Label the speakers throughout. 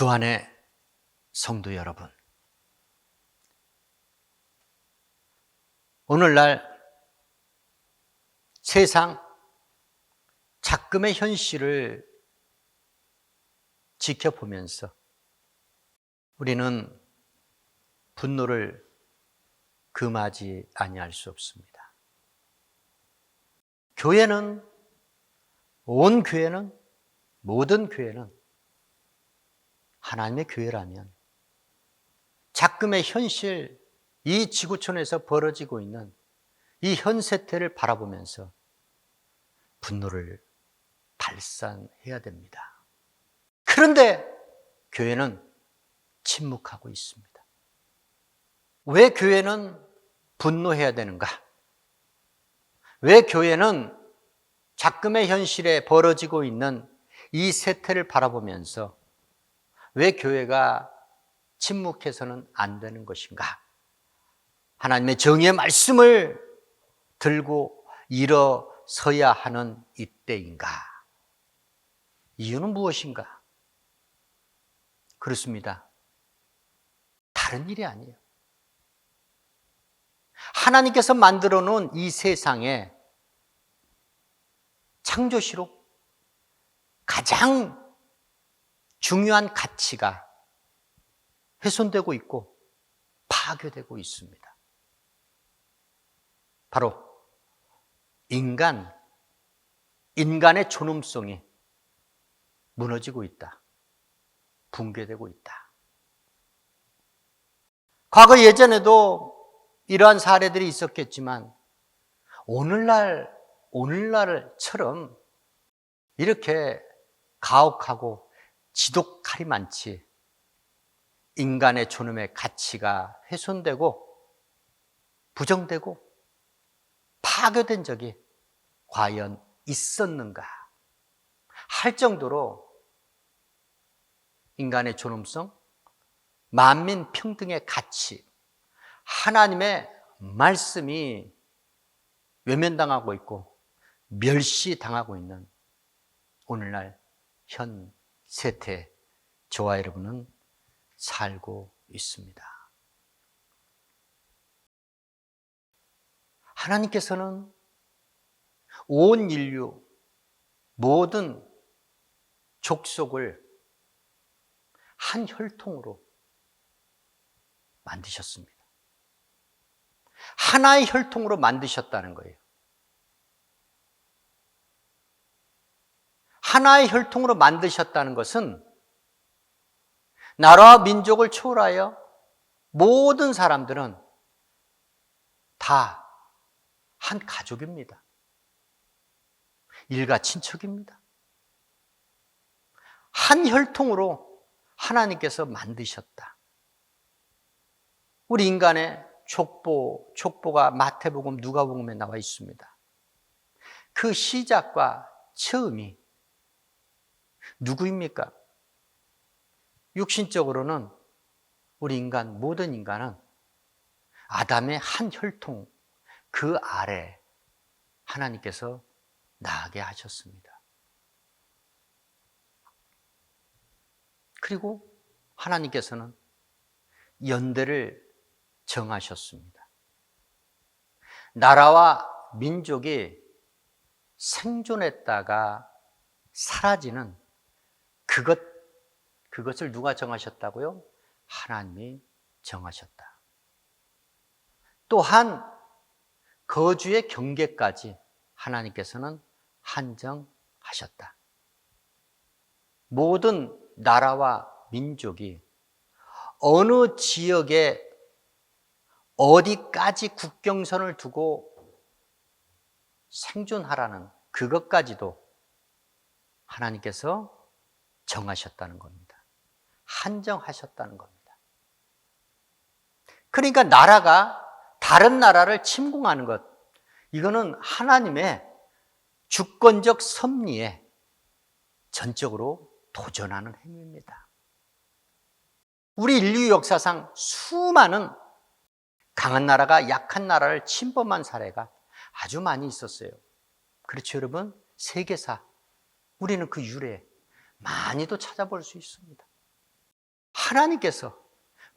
Speaker 1: 주 안에 성도 여러분. 오늘날 세상 작금의 현실을 지켜보면서 우리는 분노를 금하지 아니할 수 없습니다. 교회는 온 교회는 모든 교회는 하나님의 교회라면 작금의 현실 이 지구촌에서 벌어지고 있는 이 현세태를 바라보면서 분노를 발산해야 됩니다. 그런데 교회는 침묵하고 있습니다. 왜 교회는 분노해야 되는가? 왜 교회는 작금의 현실에 벌어지고 있는 이 세태를 바라보면서 왜 교회가 침묵해서는 안 되는 것인가? 하나님의 정의의 말씀을 들고 일어서야 하는 이때인가? 이유는 무엇인가? 그렇습니다. 다른 일이 아니에요. 하나님께서 만들어 놓은 이 세상에 창조시로 가장 중요한 가치가 훼손되고 있고 파괴되고 있습니다. 바로 인간, 인간의 존엄성이 무너지고 있다. 붕괴되고 있다. 과거 예전에도 이러한 사례들이 있었겠지만 오늘날 오늘날처럼 이렇게 가혹하고 지독하리 많지 인간의 존엄의 가치가 훼손되고 부정되고 파괴된 적이 과연 있었는가 할 정도로 인간의 존엄성, 만민 평등의 가치, 하나님의 말씀이 외면당하고 있고 멸시당하고 있는 오늘날 현 세태 저와 여러분은 살고 있습니다. 하나님께서는 온 인류 모든 족속을 한 혈통으로 만드셨습니다. 하나의 혈통으로 만드셨다는 거예요. 하나의 혈통으로 만드셨다는 것은 나라와 민족을 초월하여 모든 사람들은 다 한 가족입니다. 일가 친척입니다. 한 혈통으로 하나님께서 만드셨다. 우리 인간의 족보, 족보가 마태복음, 누가복음에 나와 있습니다. 그 시작과 처음이 누구입니까? 육신적으로는 우리 인간, 모든 인간은 아담의 한 혈통, 그 아래 하나님께서 나게 하셨습니다. 그리고 하나님께서는 연대를 정하셨습니다. 나라와 민족이 생존했다가 사라지는 그것, 그것을 누가 정하셨다고요? 하나님이 정하셨다. 또한 거주의 경계까지 하나님께서는 한정하셨다. 모든 나라와 민족이 어느 지역에 어디까지 국경선을 두고 생존하라는 그것까지도 하나님께서 정하셨다는 겁니다. 한정하셨다는 겁니다. 그러니까 나라가 다른 나라를 침공하는 것, 이거는 하나님의 주권적 섭리에 전적으로 도전하는 행위입니다. 우리 인류 역사상 수많은 강한 나라가 약한 나라를 침범한 사례가 아주 많이 있었어요. 그렇죠, 여러분? 세계사. 우리는 그 유래 많이도 찾아볼 수 있습니다. 하나님께서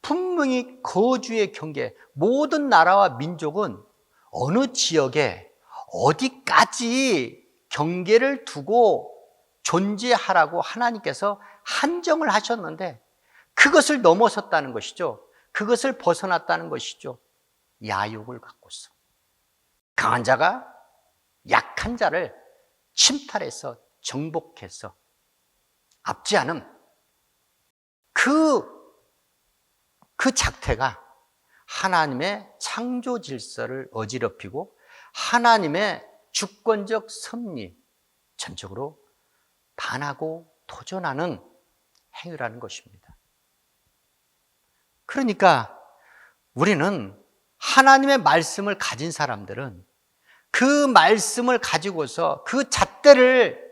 Speaker 1: 분명히 거주의 경계, 모든 나라와 민족은 어느 지역에 어디까지 경계를 두고 존재하라고 하나님께서 한정을 하셨는데 그것을 넘어섰다는 것이죠. 그것을 벗어났다는 것이죠. 야욕을 갖고서. 강한 자가 약한 자를 침탈해서 정복해서 압제하는 그, 그 작태가 하나님의 창조 질서를 어지럽히고 하나님의 주권적 섭리 전적으로 반하고 도전하는 행위라는 것입니다. 그러니까 우리는 하나님의 말씀을 가진 사람들은 그 말씀을 가지고서 그 잣대를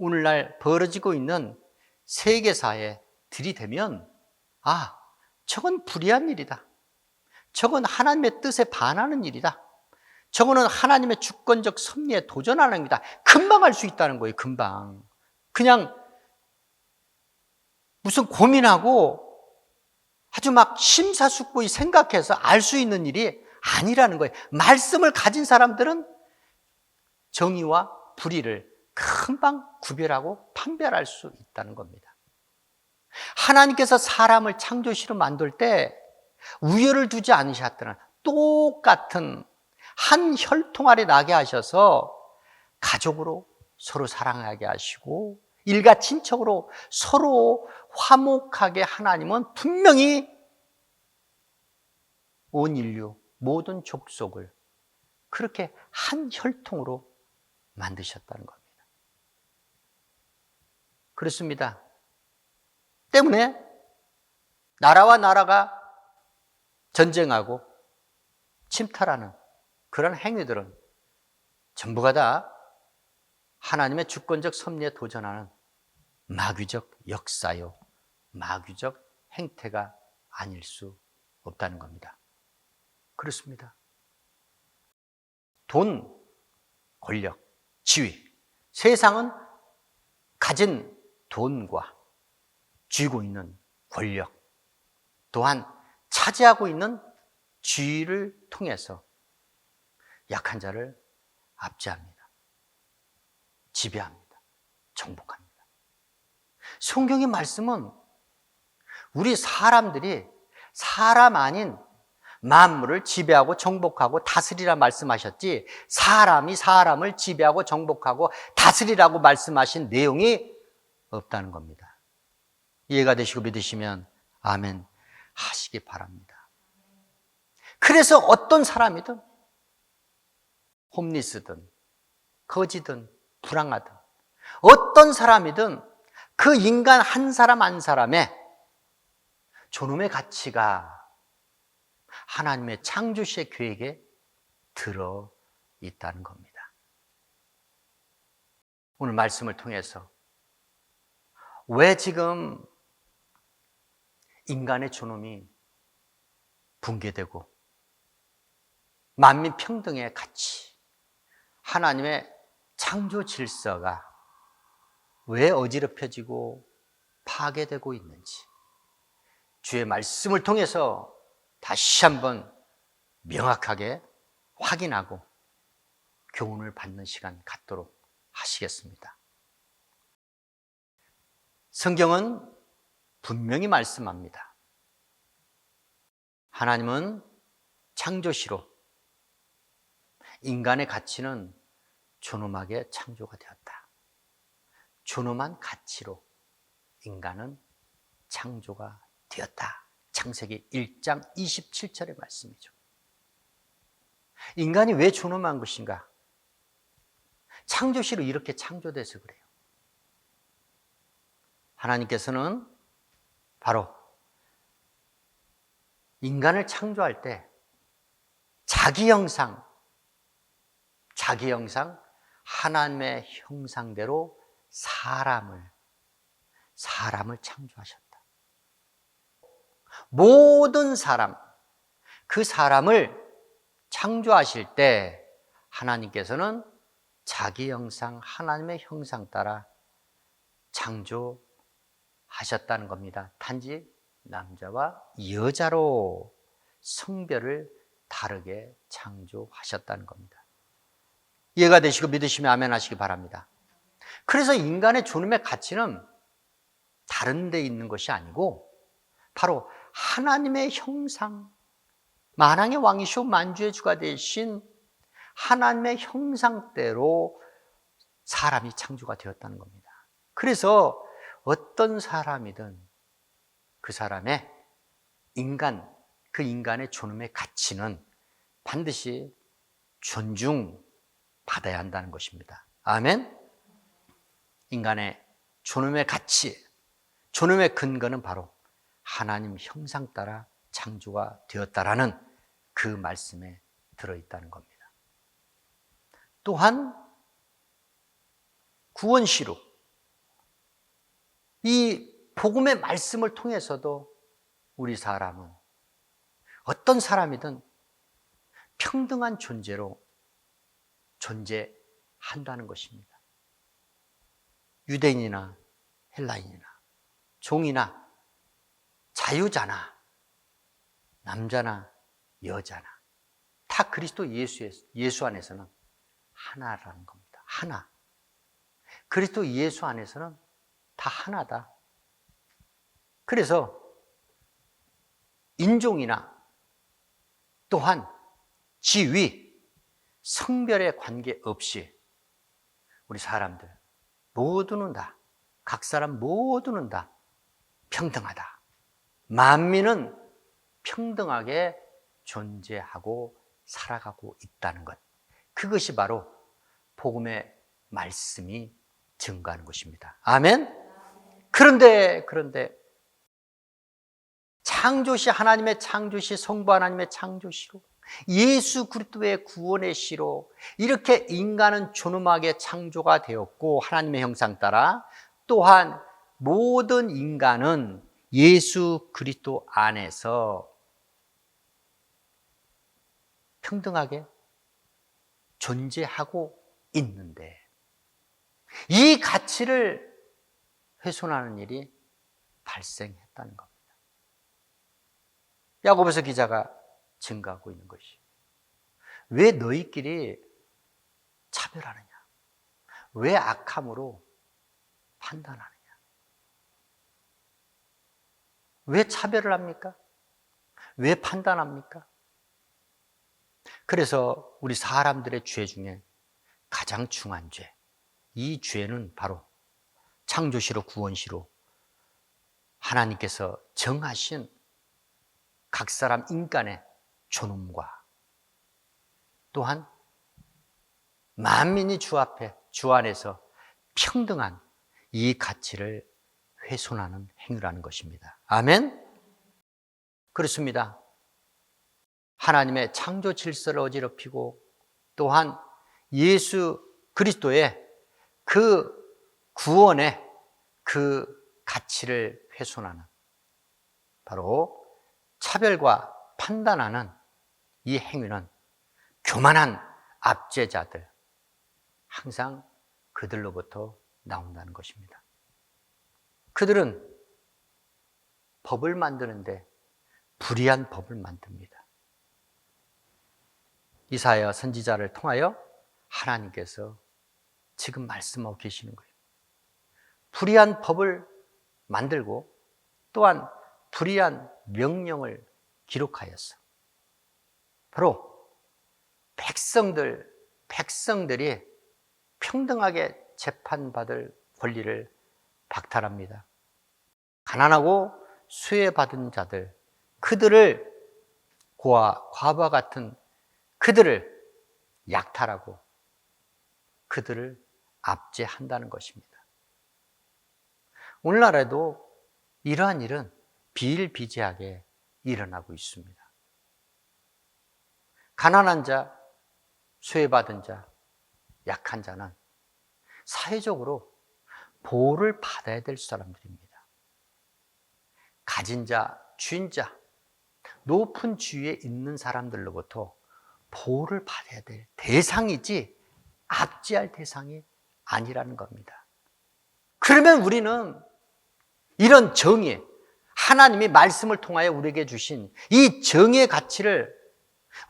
Speaker 1: 오늘날 벌어지고 있는 세계사에 들이대면 아, 저건 불의한 일이다. 저건 하나님의 뜻에 반하는 일이다. 저거는 하나님의 주권적 섭리에 도전하는 일이다. 금방 알 수 있다는 거예요, 금방. 그냥 무슨 고민하고 아주 막 심사숙고히 생각해서 알 수 있는 일이 아니라는 거예요. 말씀을 가진 사람들은 정의와 불의를 금방 구별하고 판별할 수 있다는 겁니다. 하나님께서 사람을 창조시로 만들 때 우열을 두지 않으셨더라. 똑같은 한 혈통 아래 나게 하셔서 가족으로 서로 사랑하게 하시고 일가 친척으로 서로 화목하게 하나님은 분명히 온 인류 모든 족속을 그렇게 한 혈통으로 만드셨다는 겁니다. 그렇습니다. 때문에 나라와 나라가 전쟁하고 침탈하는 그런 행위들은 전부가 다 하나님의 주권적 섭리에 도전하는 마귀적 역사요, 마귀적 행태가 아닐 수 없다는 겁니다. 그렇습니다. 돈, 권력, 지위. 세상은 가진 돈과 쥐고 있는 권력, 또한 차지하고 있는 지위를 통해서 약한 자를 압제합니다. 지배합니다. 정복합니다. 성경의 말씀은 우리 사람들이 사람 아닌 만물을 지배하고 정복하고 다스리라 말씀하셨지 사람이 사람을 지배하고 정복하고 다스리라고 말씀하신 내용이 없다는 겁니다. 이해가 되시고 믿으시면 아멘 하시기 바랍니다. 그래서 어떤 사람이든 홈리스든 거지든 불황하든 어떤 사람이든 그 인간 한 사람 한 사람의 존엄의 가치가 하나님의 창조시의 계획에 들어 있다는 겁니다. 오늘 말씀을 통해서 왜 지금 인간의 존엄이 붕괴되고 만민 평등의 가치, 하나님의 창조 질서가 왜 어지럽혀지고 파괴되고 있는지 주의 말씀을 통해서 다시 한번 명확하게 확인하고 교훈을 받는 시간 갖도록 하시겠습니다. 성경은 분명히 말씀합니다. 하나님은 창조시로 인간의 가치는 존엄하게 창조가 되었다. 존엄한 가치로 인간은 창조가 되었다. 창세기 1장 27절의 말씀이죠. 인간이 왜 존엄한 것인가? 창조시로 이렇게 창조돼서 그래요. 하나님께서는 바로 인간을 창조할 때 자기 형상, 자기 형상, 하나님의 형상대로 사람을, 사람을 창조하셨다. 모든 사람, 그 사람을 창조하실 때 하나님께서는 자기 형상, 하나님의 형상 따라 창조 하셨다. 하셨다는 겁니다. 단지 남자와 여자로 성별을 다르게 창조하셨다는 겁니다. 이해가 되시고 믿으시면 아멘 하시기 바랍니다. 그래서 인간의 존엄의 가치는 다른 데 있는 것이 아니고 바로 하나님의 형상, 만왕의 왕이시오 만주의 주가 되신 하나님의 형상대로 사람이 창조가 되었다는 겁니다. 그래서 어떤 사람이든 그 사람의 인간, 그 인간의 존엄의 가치는 반드시 존중받아야 한다는 것입니다. 아멘? 인간의 존엄의 가치, 존엄의 근거는 바로 하나님 형상 따라 창조가 되었다라는 그 말씀에 들어있다는 겁니다. 또한 구원시로 이 복음의 말씀을 통해서도 우리 사람은 어떤 사람이든 평등한 존재로 존재한다는 것입니다. 유대인이나 헬라인이나 종이나 자유자나 남자나 여자나 다 그리스도 예수 예수 안에서는 하나라는 겁니다. 하나. 그리스도 예수 안에서는 다 하나다. 그래서 인종이나 또한 지위, 성별의 관계 없이 우리 사람들 모두는 다, 각 사람 모두는 다 평등하다. 만민은 평등하게 존재하고 살아가고 있다는 것. 그것이 바로 복음의 말씀이 증가하는 것입니다. 아멘? 그런데, 그런데, 창조시 하나님의 창조시 성부 하나님의 창조시로 예수 그리스도의 구원의 시로 이렇게 인간은 존엄하게 창조가 되었고 하나님의 형상 따라 또한 모든 인간은 예수 그리스도 안에서 평등하게 존재하고 있는데 이 가치를 훼손하는 일이 발생했다는 겁니다. 야고보서 기자가 증가하고 있는 것이 왜 너희끼리 차별하느냐? 왜 악함으로 판단하느냐? 왜 차별을 합니까? 왜 판단합니까? 그래서 우리 사람들의 죄 중에 가장 중한 죄, 이 죄는 바로 창조시로 구원시로 하나님께서 정하신 각 사람 인간의 존엄과 또한 만민이 주 앞에 주 안에서 평등한 이 가치를 훼손하는 행위라는 것입니다. 아멘. 그렇습니다. 하나님의 창조 질서를 어지럽히고 또한 예수 그리스도의 그 구원의 그 가치를 훼손하는 바로 차별과 판단하는 이 행위는 교만한 압제자들 항상 그들로부터 나온다는 것입니다. 그들은 법을 만드는데 불의한 법을 만듭니다. 이사야 선지자를 통하여 하나님께서 지금 말씀하고 계시는 거예요. 불의한 법을 만들고 또한 불의한 명령을 기록하였어. 바로 백성들, 백성들이 평등하게 재판받을 권리를 박탈합니다. 가난하고 수혜받은 자들, 그들을 고아, 과부와 같은 그들을 약탈하고 그들을 압제한다는 것입니다. 오늘날에도 이러한 일은 비일비재하게 일어나고 있습니다. 가난한 자, 수혜받은 자, 약한 자는 사회적으로 보호를 받아야 될 사람들입니다. 가진 자, 주인 자, 높은 지위에 있는 사람들로부터 보호를 받아야 될 대상이지 압제할 대상이 아니라는 겁니다. 그러면 우리는 이런 정의, 하나님이 말씀을 통하여 우리에게 주신 이 정의의 가치를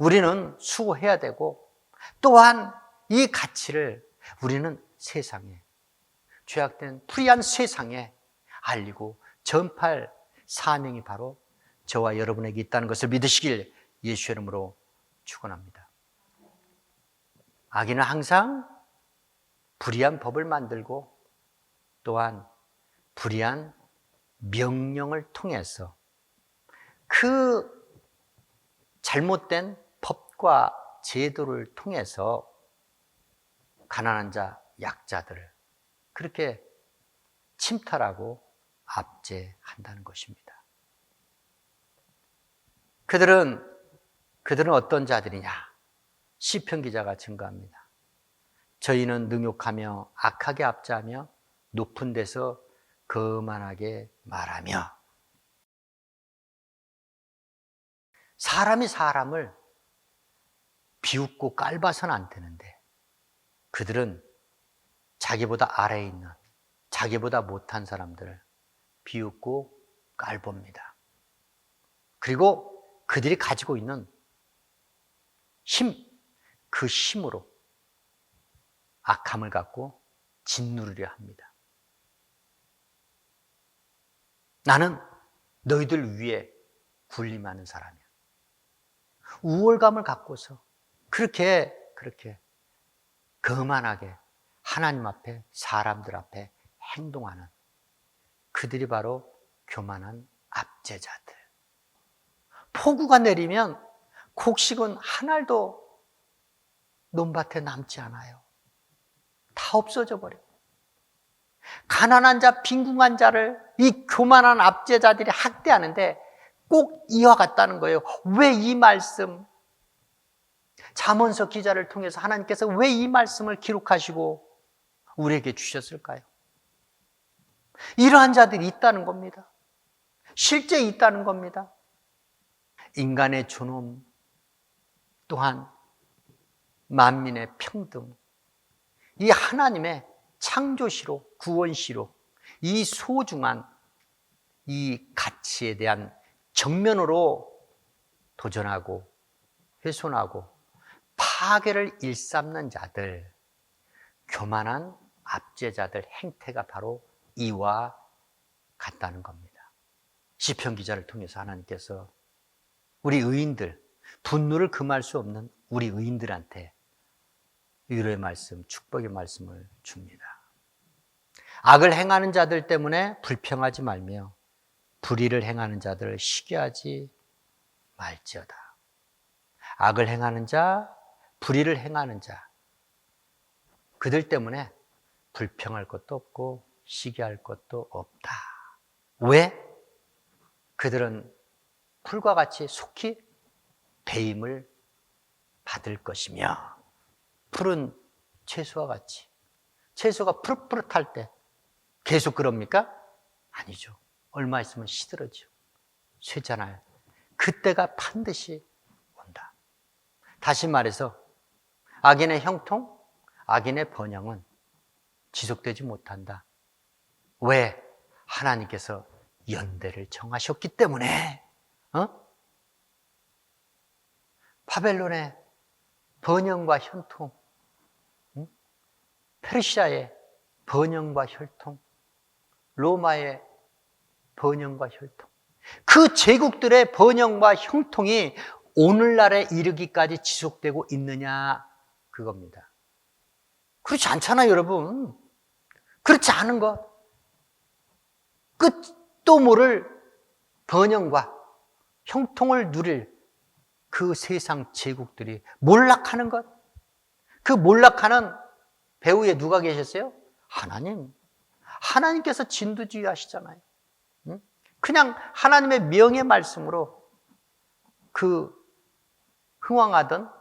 Speaker 1: 우리는 수호해야 되고 또한 이 가치를 우리는 세상에 죄악된 불의한 세상에 알리고 전파할 사명이 바로 저와 여러분에게 있다는 것을 믿으시길 예수 이름으로 축원합니다. 악인은 항상 불의한 법을 만들고 또한 불의한 명령을 통해서 그 잘못된 법과 제도를 통해서 가난한 자, 약자들을 그렇게 침탈하고 압제한다는 것입니다. 그들은 그들은 어떤 자들이냐? 시편 기자가 증거합니다. 저희는 능욕하며 악하게 압제하며 높은 데서 거만하게 말하며 사람이 사람을 비웃고 깔봐서는 안 되는데 그들은 자기보다 아래에 있는 자기보다 못한 사람들을 비웃고 깔봅니다. 그리고 그들이 가지고 있는 힘, 그 힘으로 악함을 갖고 짓누르려 합니다. 나는 너희들 위에 군림하는 사람이야. 우월감을 갖고서 그렇게, 그렇게 거만하게 하나님 앞에, 사람들 앞에 행동하는 그들이 바로 교만한 압제자들. 폭우가 내리면 곡식은 한 알도 논밭에 남지 않아요. 다 없어져 버려. 가난한 자, 빈궁한 자를 이 교만한 압제자들이 학대하는데 꼭 이와 같다는 거예요. 왜 이 말씀, 잠언서 기자를 통해서 하나님께서 왜 이 말씀을 기록하시고 우리에게 주셨을까요? 이러한 자들이 있다는 겁니다. 실제 있다는 겁니다. 인간의 존엄 또한 만민의 평등 이 하나님의 창조시로 구원시로 이 소중한 이 가치에 대한 정면으로 도전하고 훼손하고 파괴를 일삼는 자들 교만한 압제자들 행태가 바로 이와 같다는 겁니다. 시편 기자를 통해서 하나님께서 우리 의인들 분노를 금할 수 없는 우리 의인들한테 위로의 말씀, 축복의 말씀을 줍니다. 악을 행하는 자들 때문에 불평하지 말며 불의를 행하는 자들을 시기하지 말지어다. 악을 행하는 자, 불의를 행하는 자, 그들 때문에 불평할 것도 없고 시기할 것도 없다. 왜? 그들은 풀과 같이 속히 배임을 받을 것이며 풀은 채소와 같이 채소가 푸릇푸릇할 때 계속 그럽니까? 아니죠. 얼마 있으면 시들어져. 쇠잖아요. 그때가 반드시 온다. 다시 말해서 악인의 형통, 악인의 번영은 지속되지 못한다. 왜? 하나님께서 연대를 정하셨기 때문에, 어? 바벨론의 번영과 현통, 응? 페르시아의 번영과 혈통, 로마의 번영과 혈통, 그 제국들의 번영과 형통이 오늘날에 이르기까지 지속되고 있느냐, 그겁니다. 그렇지 않잖아요, 여러분. 그렇지 않은 것. 끝도 모를 번영과 형통을 누릴 그 세상 제국들이 몰락하는 것. 그 몰락하는 배후에 누가 계셨어요? 하나님. 하나님께서 진두지휘 하시잖아요. 그냥 하나님의 명의 말씀으로 그 흥왕하던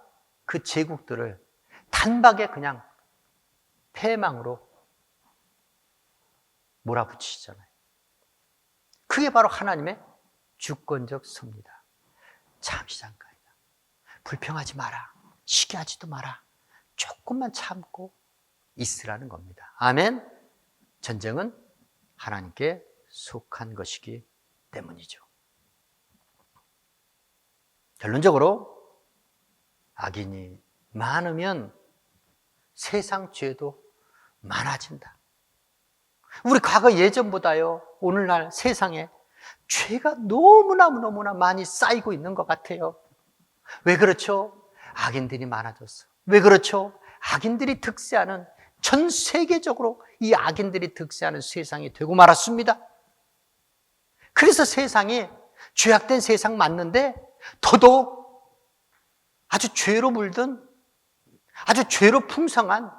Speaker 1: 그 제국들을 단박에 그냥 패망으로 몰아붙이시잖아요. 그게 바로 하나님의 주권적 섭니다. 잠시 잠깐이다. 불평하지 마라. 시기하지도 마라. 조금만 참고 있으라는 겁니다. 아멘. 전쟁은 하나님께 속한 것이기 때문이죠. 결론적으로 악인이 많으면 세상 죄도 많아진다. 우리 과거 예전보다요, 오늘날 세상에 죄가 너무나무너무나 많이 쌓이고 있는 것 같아요. 왜 그렇죠? 악인들이 많아졌어. 왜 그렇죠? 악인들이 득세하는 전 세계적으로 이 악인들이 득세하는 세상이 되고 말았습니다. 그래서 세상이 죄악된 세상 맞는데 더더욱 아주 죄로 물든 아주 죄로 풍성한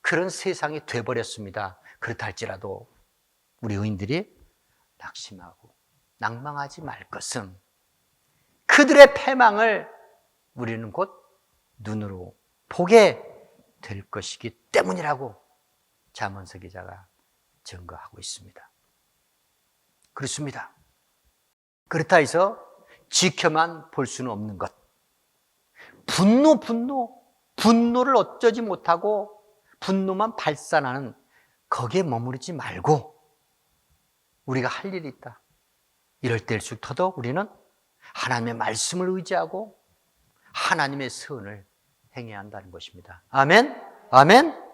Speaker 1: 그런 세상이 돼버렸습니다. 그렇다 할지라도 우리 의인들이 낙심하고 낭망하지 말 것은 그들의 패망을 우리는 곧 눈으로 보게 될 것이기 때문이라고 자문서 기자가 증거하고 있습니다. 그렇습니다. 그렇다 해서 지켜만 볼 수는 없는 것. 분노, 분노, 분노를 어쩌지 못하고 분노만 발산하는 거기에 머무르지 말고 우리가 할 일이 있다. 이럴 때일수록 더더욱 우리는 하나님의 말씀을 의지하고 하나님의 선을 행해야 한다는 것입니다. 아멘? 아멘?